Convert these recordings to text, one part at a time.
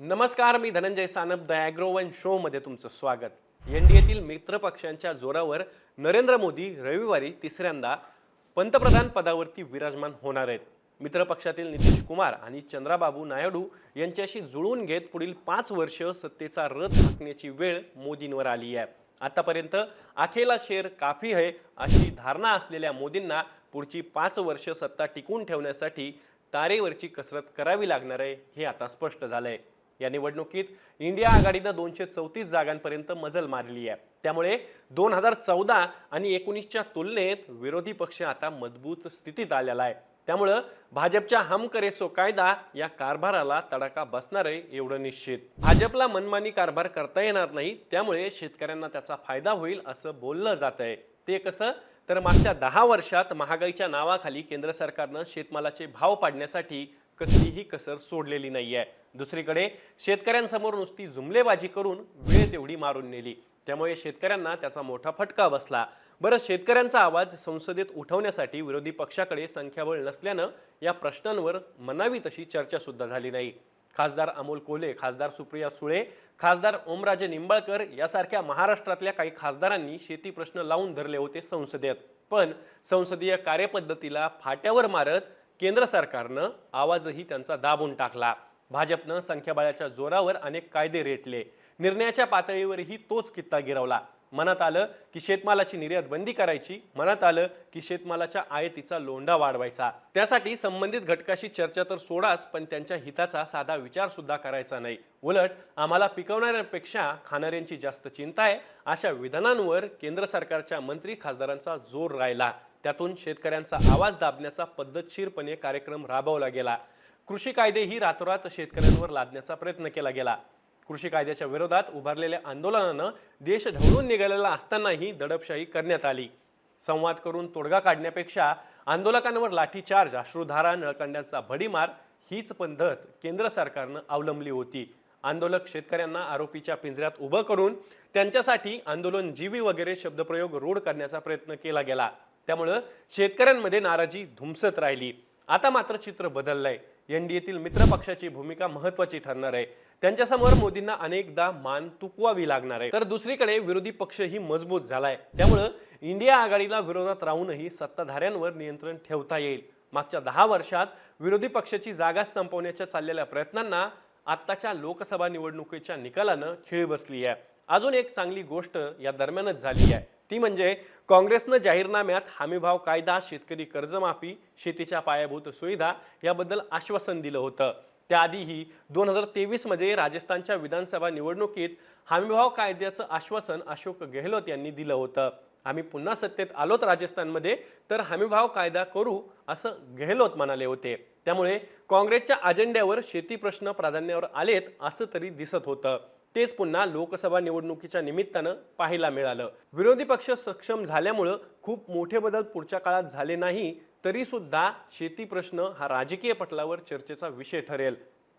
नमस्कार मी धनंजय सानप द ॲग्रोवन शोमध्ये तुमचं स्वागत. एन डी एतील मित्र पक्षांच्या जोरावर नरेंद्र मोदी रविवारी तिसऱ्यांदा पंतप्रधान पदावरती विराजमान होणार आहेत. मित्रपक्षातील नितीश कुमार आणि चंद्राबाबू नायडू यांच्याशी जुळून घेत पुढील पाच वर्ष सत्तेचा रथ हाकण्याची वेळ मोदींवर आली आहे. आतापर्यंत अखेला शेर काफी आहे अशी धारणा असलेल्या मोदींना पुढची पाच वर्ष सत्ता टिकून ठेवण्यासाठी तारेवरची कसरत करावी लागणार आहे हे आता स्पष्ट झालं आहे या निवडणुकीत इंडिया आघाडीनं दोनशे चौतीस जागांपर्यंत मजल मारली आहे. त्यामुळे दोन हजार चौदा आणि एकोणीसच्या तुलनेत विरोधी पक्ष आता मजबूत स्थितीत आलेला आहे. त्यामुळं भाजपच्या हम करेसो कायदा या कारभाराला तडाखा बसणार आहे एवढं निश्चित. भाजपला मनमानी कारभार करता येणार नाही त्यामुळे शेतकऱ्यांना त्याचा फायदा होईल असं बोललं जात आहे ते कसं? तर मागच्या दहा वर्षात महागाईच्या नावाखाली केंद्र सरकारनं शेतमालाचे भाव पाडण्यासाठी कसलीही कसर सोडलेली नाही आहे दुसरीकडे शेतकऱ्यांसमोर नुसती जुमलेबाजी करून वेळ तेवढी मारून नेली. त्यामुळे शेतकऱ्यांना त्याचा मोठा फटका बसला. बरं शेतकऱ्यांचा आवाज संसदेत उठवण्यासाठी विरोधी पक्षाकडे संख्याबळ नसल्यानं या प्रश्नांवर मनावी तशी चर्चा सुद्धा झाली नाही. खासदार अमोल कोले खासदार सुप्रिया सुळे खासदार ओमराजे निंबाळकर यासारख्या महाराष्ट्रातल्या काही खासदारांनी शेती प्रश्न लावून धरले होते संसदेत. पण संसदीय कार्यपद्धतीला फाट्यावर मारत केंद्र सरकारनं आवाजही त्यांचा दाबून टाकला. भाजपनं संख्याबळाच्या जोरावर अनेक कायदे रेटले. निर्णयाच्या पातळीवरही तोच कित्ता गिरवला. मनात आलं की शेतमालाची निर्यात बंदी करायची. मनात आलं की शेतमालाच्या आयातीचा लोंढा वाढवायचा. त्यासाठी संबंधित घटकाशी चर्चा तर सोडाच पण त्यांच्या हिताचा साधा विचार सुद्धा करायचा नाही. उलट आम्हाला पिकवणाऱ्यांपेक्षा खाणाऱ्यांची जास्त चिंता आहे अशा विधानांवर केंद्र सरकारच्या मंत्री खासदारांचा जोर राहिला. त्यातून शेतकऱ्यांचा आवाज दाबण्याचा पद्धतशीरपणे कार्यक्रम राबवला गेला. कृषी कायदेही रातोरात शेतकऱ्यांवर लादण्याचा प्रयत्न केला गेला. कृषी कायद्याच्या विरोधात उभारलेल्या आंदोलनानं देश ढवळून निघालेला असतानाही दडपशाही करण्यात आली. संवाद करून तोडगा काढण्यापेक्षा आंदोलकांवर लाठीचार्ज अश्रुधारा नळकंड्यांचा भडीमार हीच पद्धत केंद्र सरकारनं अवलंबली होती. आंदोलक शेतकऱ्यांना आरोपीच्या पिंजऱ्यात उभं करून त्यांच्यासाठी आंदोलन जीवी वगैरे शब्दप्रयोग रूढ करण्याचा प्रयत्न केला गेला. त्यामुळं शेतकऱ्यांमध्ये नाराजी धुमसत राहिली. आता मात्र चित्र बदललंय. एनडीएतील मित्र पक्षाची भूमिका महत्वाची ठरणार आहे. त्यांच्यासमोर मोदींना अनेकदा मान तुकवावी लागणार आहे. तर दुसरीकडे विरोधी पक्षही मजबूत झालाय. त्यामुळं इंडिया आघाडीला विरोधात राहूनही सत्ताधाऱ्यांवर नियंत्रण ठेवता येईल. मागच्या दहा वर्षात विरोधी पक्षाची जागा संपवण्याच्या चाललेल्या प्रयत्नांना आत्ताच्या लोकसभा निवडणुकीच्या निकालानं खिळी बसली आहे. अजून एक चांगली गोष्ट या दरम्यानच झाली आहे. ती म्हणजे काँग्रेसनं जाहीरनाम्यात हमीभाव कायदा शेतकरी कर्जमाफी शेतीच्या पायाभूत सुविधा याबद्दल आश्वासन दिलं होतं. त्याआधीही दोन हजार तेवीसमध्ये राजस्थानच्या विधानसभा निवडणुकीत हमीभाव कायद्याचं आश्वासन अशोक गेहलोत यांनी दिलं होतं. आम्ही पुन्हा सत्तेत आलोत राजस्थानमध्ये तर हमीभाव कायदा करू असं गेहलोत म्हणाले होते. त्यामुळे काँग्रेसच्या अजेंड्यावर शेती प्रश्न प्राधान्यावर आलेत असं तरी दिसत होतं. तेच पुन्हा लोकसभा निवडणुकीच्या निमित्तानं पाहायला मिळालं. विरोधी पक्ष सक्षम झाल्यामुळं खूप मोठे बदल पुढच्या काळात झाले नाही तरीसुद्धा शेती प्रश्न हा राजकीय पटलावर चर्चेचा विषय ठरेल.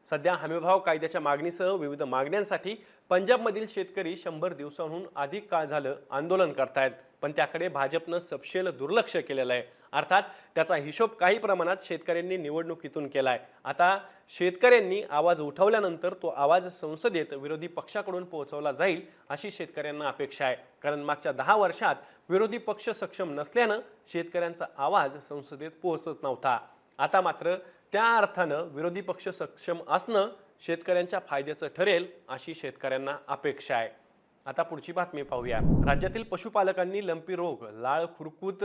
सध्या हमीभाव कायद्याच्या मागणीसह विविध मागण्यांसाठी पंजाबमधील शेतकरी शंभर दिवसांहून अधिक काळ झालं आंदोलन करतायत. पण त्याकडे भाजपनं सपशेल दुर्लक्ष केलेलं आहे. अर्थात त्याचा हिशोब काही प्रमाणात शेतकऱ्यांनी निवडणुकीतून केला आहे आता शेतकऱ्यांनी आवाज उठवल्यानंतर तो आवाज संसदेत विरोधी पक्षाकडून पोहोचवला जाईल अशी शेतकऱ्यांना अपेक्षा आहे. कारण मागच्या दहा वर्षात विरोधी पक्ष सक्षम नसल्यानं शेतकऱ्यांचा आवाज संसदेत पोहोचत नव्हता. आता मात्र त्या अर्थानं विरोधी पक्ष सक्षम असणं शेतकऱ्यांच्या फायद्याचं ठरेल अशी शेतकऱ्यांना अपेक्षा आहे. आता पुढची बातमी पाहूया. राज्यातील पशुपालकांनी लंपी रोग लाळ खुरकूत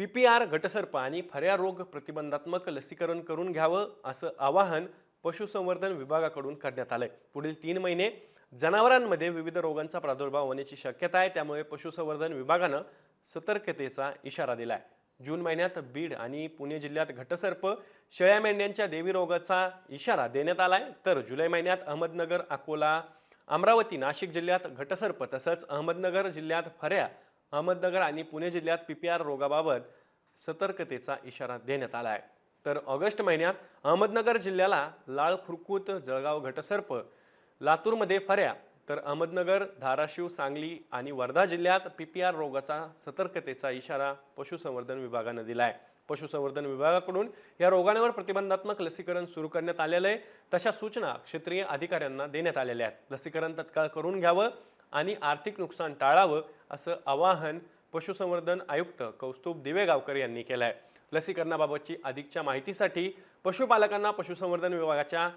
पी पी आर घटसर्प आणि फऱ्या रोग प्रतिबंधात्मक लसीकरण करून घ्यावं असं आवाहन पशुसंवर्धन विभागाकडून करण्यात आलंय. पुढील तीन महिने जनावरांमध्ये विविध रोगांचा प्रादुर्भाव होण्याची शक्यता आहे त्यामुळे पशुसंवर्धन विभागानं सतर्कतेचा इशारा दिला आहे जून महिन्यात बीड आणि पुणे जिल्ह्यात घटसर्प शेळ्या मेंढ्यांच्या देवी रोगाचा इशारा देण्यात आला आहे तर जुलै महिन्यात अहमदनगर अकोला अमरावती नाशिक जिल्ह्यात घटसर्प तसंच अहमदनगर जिल्ह्यात फऱ्या अहमदनगर आणि पुणे जिल्ह्यात पी पी आर रोगाबाबत सतर्कतेचा इशारा देण्यात आला आहे. तर ऑगस्ट महिन्यात अहमदनगर जिल्ह्याला लाळ खुरकूत जळगाव घटसर्प लातूरमध्ये फऱ्या तर अहमदनगर धाराशिव सांगली आणि वर्धा जिल्ह्यात पी पी आर रोगाचा सतर्कतेचा इशारा पशुसंवर्धन विभागानं दिला आहे. पशुसंवर्धन विभागाकडून या रोगांवर प्रतिबंधात्मक लसीकरण सुरू करण्यात आलेलं आहे. तशा सूचना क्षेत्रीय अधिकाऱ्यांना देण्यात आलेल्या आहेत. लसीकरण तत्काळ करून घ्यावं आणि आर्थिक नुकसान टाळावं असं आवाहन पशुसंवर्धन आयुक्त कौस्तुभ दिवेगावकर यांनी केलं आहे लसीकरणाबाबतची अधिकच्या माहितीसाठी पशुपालकांना पशुसंवर्धन विभागाच्या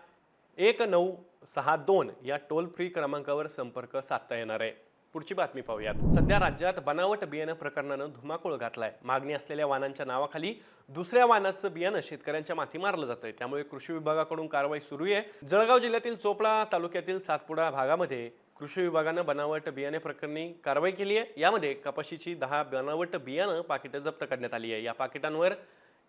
एक नऊ सहा दोन या टोल फ्री क्रमांकावर संपर्क साधता येणार आहे. पुढची बातमी पाहूयात. सध्या राज्यात बनावट बियाणं प्रकरणानं धुमाकूळ घातलाय. मागणी असलेल्या वाहनांच्या नावाखाली दुसऱ्या वाहनाचं बियाणं शेतकऱ्यांच्या माथी मारलं जातंय. त्यामुळे कृषी विभागाकडून कारवाई सुरू आहे. जळगाव जिल्ह्यातील चोपडा तालुक्यातील सातपुडा भागामध्ये कृषी विभागानं बनावट बियाणे प्रकरणी कारवाई केली आहे. यामध्ये कपाशीची दहा बनावट बियाणं पाकिटं जप्त करण्यात आली आहे. या पाकिटांवर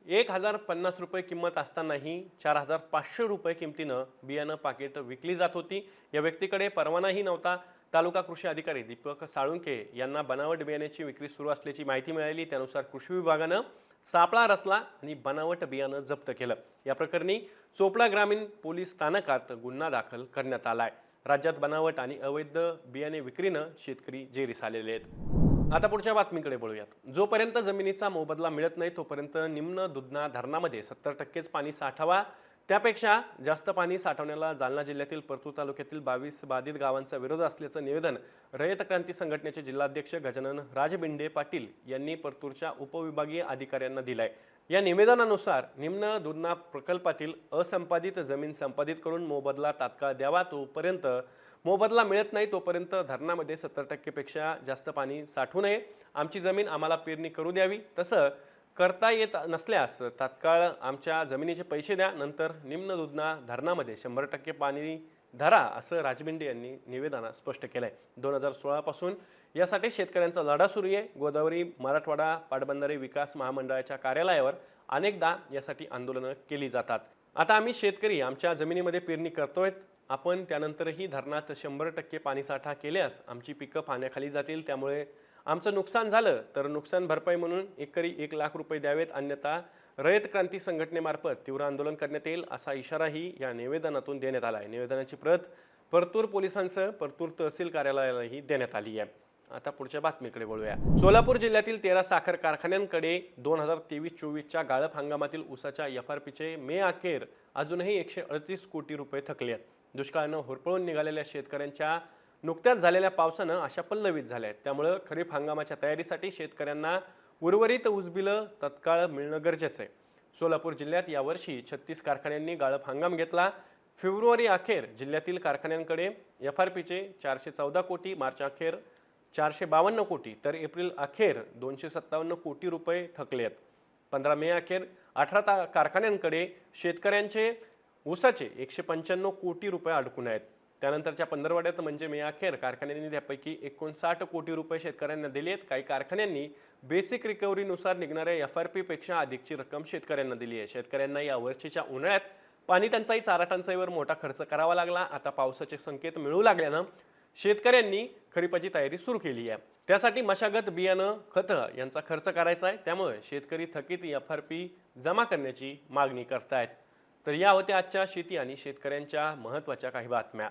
एक हजार पन्नास रुपये किंमत असतानाही चार हजार पाचशे रुपये किमतीनं बियाणं पाकिट विकली जात होती. या व्यक्तीकडे परवानाही नव्हता. तालुका कृषी अधिकारी दीपक साळुंके यांना बनावट बियाण्याची विक्री सुरू असल्याची माहिती मिळाली. त्यानुसार कृषी विभागानं सापळा रचला आणि बनावट बियाणं जप्त केलं. या प्रकरणी चोपडा ग्रामीण पोलीस स्थानकात गुन्हा दाखल करण्यात आला आहे. राज्यात बनावट आणि अवैध बियाणे विक्रीनं शेतकरी जेरीस आलेले आहेत. आता पुढच्या बातमीकडे बोलूयात. जोपर्यंत जमिनीचा मोबदला मिळत नाही तोपर्यंत निम्न दुधना धरणामध्ये सत्तर टक्केच पाणी साठावा. त्यापेक्षा जास्त पाणी साठवण्याला जालना जिल्ह्यातील परतूर तालुक्यातील बावीस बाधित गावांचा विरोध असल्याचं निवेदन रयत क्रांती संघटनेचे जिल्हाध्यक्ष गजानन राजबिंडे पाटील यांनी परतूरच्या उपविभागीय अधिकाऱ्यांना दिलाय. या निवेदनानुसार निम्न दुधना प्रकल्पातील असंपादित जमीन संपादित करून मोबदला तात्काळ द्यावा तोपर्यंत मोबदला मिळत नाही तोपर्यंत धरणामध्ये सत्तर टक्केपेक्षा जास्त पाणी साठवू नये. आमची जमीन आम्हाला पेरणी करू द्यावी. तसं करता येत नसल्यास तात्काळ आमच्या जमिनीचे पैसे द्या. नंतर निम्न दुधना धरणामध्ये शंभर टक्के पाणी धरा असं राजबिंडे यांनी निवेदनात स्पष्ट केलं आहे दोन हजार सोळापासून यासाठी शेतकऱ्यांचा लढा सुरू आहे. गोदावरी मराठवाडा पाटबंधारे विकास महामंडळाच्या कार्यालयावर अनेकदा यासाठी आंदोलनं केली जातात. आता आम्ही शेतकरी आमच्या जमिनीमध्ये पेरणी करतोय. आपण त्यानंतरही धरणात शंभर टक्के पाणीसाठा केल्यास आमची पिकं पाण्याखाली जातील. त्यामुळे आमचं नुकसान झालं तर नुकसान भरपाई म्हणून एकरी एक लाख रुपये द्यावेत. अन्यथा रयत क्रांती संघटनेमार्फत तीव्र आंदोलन करण्यात येईल असा इशाराही या निवेदनातून देण्यात आला आहे. निवेदनाची प्रत परतूर पोलिसांसह परतूर तहसील कार्यालयालाही देण्यात आली आहे. आता पुढच्या बातमीकडे वळूया. सोलापूर जिल्ह्यातील तेरा साखर कारखान्यांकडे दोन हजार तेवीस चोवीसच्या गाळप हंगामातील ऊसाच्या एफ आर पीचे मे अखेर अजूनही एकशे अडतीस कोटी रुपये थकले आहेत. दुष्काळानं होरपळून निघालेल्या शेतकऱ्यांच्या नुकत्याच झालेल्या पावसानं अशा पल्लवित झाल्या आहेत. त्यामुळं खरीप हंगामाच्या तयारीसाठी शेतकऱ्यांना उर्वरित ऊसबिलं तत्काळ मिळणं गरजेचं आहे. सोलापूर जिल्ह्यात यावर्षी छत्तीस कारखान्यांनी गाळप हंगाम घेतला. फेब्रुवारी अखेर जिल्ह्यातील कारखान्यांकडे एफ आर पीचे चारशे चौदा कोटी मार्च अखेर चारशे बावन्न कोटी तर एप्रिल अखेर दोनशे सत्तावन्न कोटी रुपये थकले आहेत. पंधरा मे अखेर अठरा ता कारखान्यांकडे शेतकऱ्यांचे ऊसाचे एकशे पंच्याण्णव कोटी रुपये अडकून आहेत. त्यानंतरच्या पंधरवड्यात म्हणजे मे अखेर कारखान्यांनी त्यापैकी एकोणसाठ कोटी रुपये शेतकऱ्यांना दिले आहेत. काही कारखान्यांनी बेसिक रिकव्हरीनुसार निघणाऱ्या एफ आर पीपेक्षा अधिकची रक्कम शेतकऱ्यांना दिली आहे. शेतकऱ्यांना या वर्षीच्या उन्हाळ्यात पाणी टंचाई चारा टंचाईवर मोठा खर्च करावा लागला. आता पावसाचे संकेत मिळू लागल्यानं शेतकऱ्यांनी खरीपाची तयारी सुरू केली आहे. त्यासाठी मशागत बियाणं खतं यांचा खर्च करायचा आहे. त्यामुळे शेतकरी थकीत एफ आर पी जमा करण्याची मागणी करतायत. तर या होत्या आजच्या शेती आणि शेतकऱ्यांच्या महत्त्वाच्या काही बातम्या.